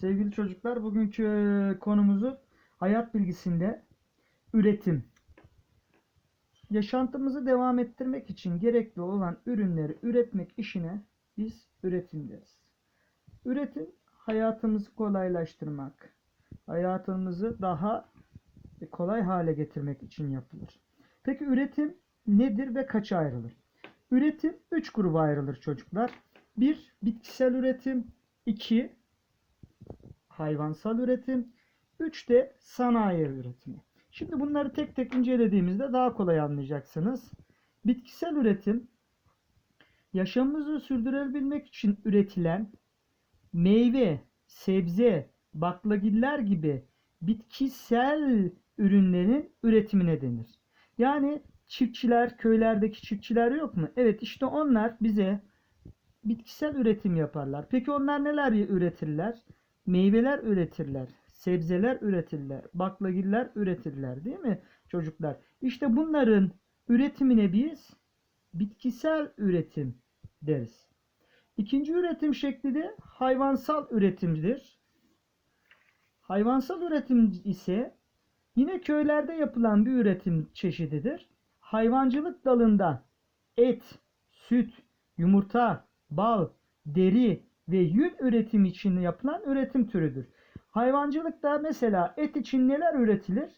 Sevgili çocuklar, bugünkü e, konumuzu hayat bilgisinde üretim. Yaşantımızı devam ettirmek için gerekli olan ürünleri üretmek işine biz üretim deriz. Üretim hayatımızı kolaylaştırmak, hayatımızı daha kolay hale getirmek için yapılır. Peki üretim nedir ve kaça ayrılır? Üretim 3 gruba ayrılır çocuklar. 1. Bitkisel üretim 2 hayvansal üretim, 3 de sanayi üretimi. Şimdi bunları tek tek incelediğimizde daha kolay anlayacaksınız. Bitkisel üretim yaşamımızı sürdürebilmek için üretilen meyve, sebze, baklagiller gibi bitkisel ürünlerin üretimine denir. Yani çiftçiler, köylerdeki çiftçiler yok mu? Evet işte onlar bize bitkisel üretim yaparlar. Peki onlar neler üretirler? Meyveler üretirler, sebzeler üretirler, baklagiller üretirler değil mi çocuklar? İşte bunların üretimine biz bitkisel üretim deriz. İkinci üretim şekli de hayvansal üretimdir. Hayvansal üretim ise yine köylerde yapılan bir üretim çeşididir. Hayvancılık dalında et, süt, yumurta, bal, deri, ve yün üretimi için yapılan üretim türüdür. Hayvancılıkta mesela et için neler üretilir?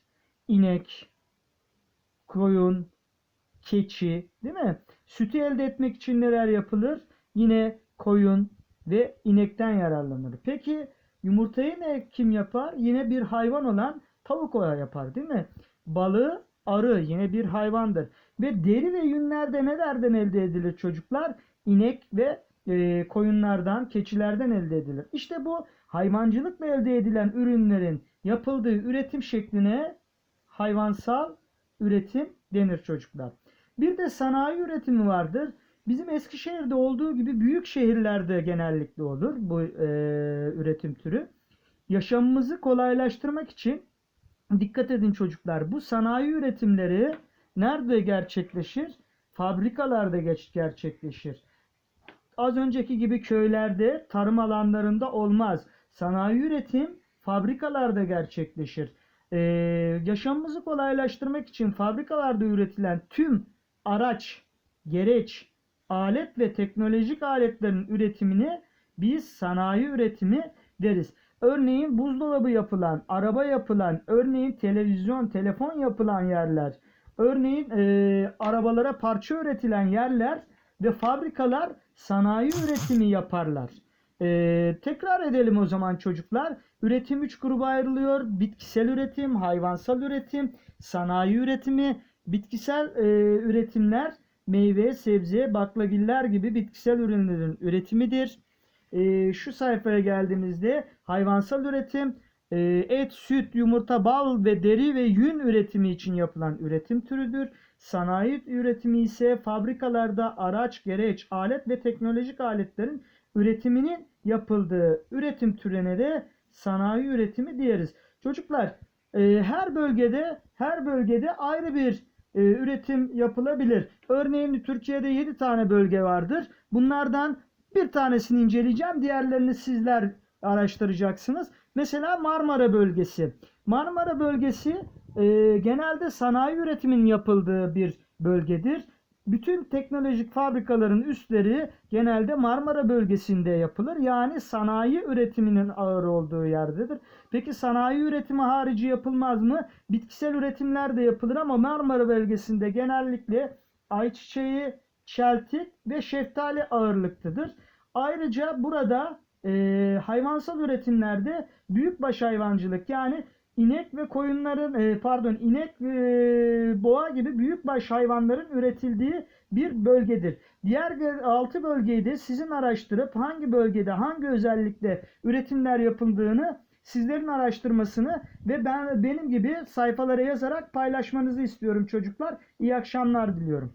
İnek, koyun, keçi, değil mi? Sütü elde etmek için neler yapılır? Yine koyun ve inekten yararlanır. Peki yumurtayı ne kim yapar? Yine bir hayvan olan tavuk oya yapar, değil mi? Balığı arı yine bir hayvandır. Ve deri ve yünlerde nelerden elde edilir çocuklar? İnek ve e, koyunlardan, keçilerden elde edilir. İşte bu hayvancılıkla elde edilen ürünlerin yapıldığı üretim şekline hayvansal üretim denir çocuklar. Bir de sanayi üretimi vardır. Bizim Eskişehir'de olduğu gibi büyük şehirlerde genellikle olur bu e, üretim türü. Yaşamımızı kolaylaştırmak için dikkat edin çocuklar. Bu sanayi üretimleri nerede gerçekleşir? Fabrikalarda geç gerçekleşir az önceki gibi köylerde, tarım alanlarında olmaz. Sanayi üretim fabrikalarda gerçekleşir. Ee, yaşamımızı kolaylaştırmak için fabrikalarda üretilen tüm araç, gereç, alet ve teknolojik aletlerin üretimini biz sanayi üretimi deriz. Örneğin buzdolabı yapılan, araba yapılan, örneğin televizyon, telefon yapılan yerler, örneğin e, arabalara parça üretilen yerler ve fabrikalar sanayi üretimi yaparlar. Ee, tekrar edelim o zaman çocuklar. Üretim 3 gruba ayrılıyor. Bitkisel üretim, hayvansal üretim, sanayi üretimi. Bitkisel e, üretimler meyve, sebze, baklagiller gibi bitkisel ürünlerin üretimidir. E, şu sayfaya geldiğimizde hayvansal üretim et, süt, yumurta, bal ve deri ve yün üretimi için yapılan üretim türüdür. Sanayi üretimi ise fabrikalarda araç, gereç, alet ve teknolojik aletlerin üretiminin yapıldığı üretim türüne de sanayi üretimi diyeriz. Çocuklar e, her bölgede her bölgede ayrı bir e, üretim yapılabilir. Örneğin Türkiye'de 7 tane bölge vardır. Bunlardan bir tanesini inceleyeceğim. Diğerlerini sizler araştıracaksınız. Mesela Marmara bölgesi. Marmara bölgesi e, genelde sanayi üretimin yapıldığı bir bölgedir. Bütün teknolojik fabrikaların üstleri genelde Marmara bölgesinde yapılır. Yani sanayi üretiminin ağır olduğu yerdedir. Peki sanayi üretimi harici yapılmaz mı? Bitkisel üretimler de yapılır ama Marmara bölgesinde genellikle ayçiçeği, çeltik ve şeftali ağırlıktadır. Ayrıca burada e, hayvansal üretimlerde büyükbaş hayvancılık yani inek ve koyunların e, pardon inek ve boğa gibi büyükbaş hayvanların üretildiği bir bölgedir. Diğer 6 bölgeyi de sizin araştırıp hangi bölgede hangi özellikle üretimler yapıldığını sizlerin araştırmasını ve ben benim gibi sayfalara yazarak paylaşmanızı istiyorum çocuklar. İyi akşamlar diliyorum.